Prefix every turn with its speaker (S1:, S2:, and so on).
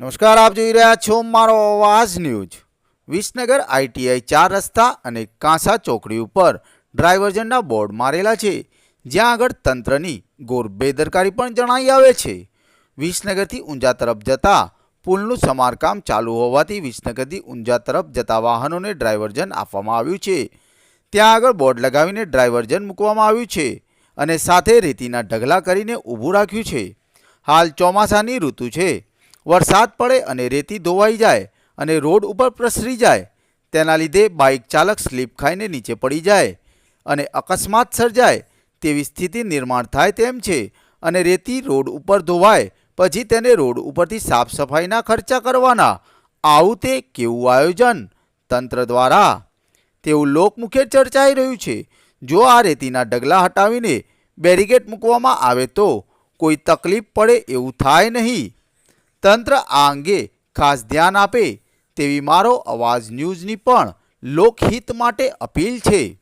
S1: નમસ્કાર, આપ જોઈ રહ્યા છો મારો અવાજ ન્યૂઝ. વિસનગર આઈટીઆઈ ચાર રસ્તા અને કાંસા ચોકડી ઉપર ડ્રાઈવર્જનના બોર્ડ મારેલા છે, જ્યાં આગળ તંત્રની ગોર બેદરકારી પણ જણાઈ આવે છે. વિસનગરથી ઊંઝા તરફ જતા પુલનું સમારકામ ચાલુ હોવાથી વિસનગરથી ઊંઝા તરફ જતા વાહનોને ડ્રાઈવર્જન આપવામાં આવ્યું છે. ત્યાં આગળ બોર્ડ લગાવીને ડ્રાઈવર્જન મૂકવામાં આવ્યું છે અને સાથે રેતીના ઢગલા કરીને ઊભું રાખ્યું છે. હાલ ચોમાસાની ઋતુ છે. વરસાદ પડે અને રેતી ધોવાઈ જાય અને રોડ ઉપર પ્રસરી જાય, તેના લીધે બાઇક ચાલક સ્લીપ ખાઈને નીચે પડી જાય અને અકસ્માત સર્જાય તેવી સ્થિતિ નિર્માણ થાય તેમ છે અને રેતી રોડ ઉપર ધોવાય, પછી તેને રોડ ઉપરથી સાફ સફાઈના ખર્ચા કરવાના. આવું તે કેવું આયોજન? તંત્ર દ્વારા. તેવું લોકમુખે ચર્ચાઈ રહ્યું છે. જો આ રેતીના ડગલા હટાવીને બેરિકેડ મૂકવામાં આવે તો કોઈ તકલીફ પડે એવું થાય નહીં. તંત્ર આ અંગે ખાસ ધ્યાન આપે તેવી મારો અવાજ ન્યૂઝની પણ લોકહિત માટે અપીલ છે.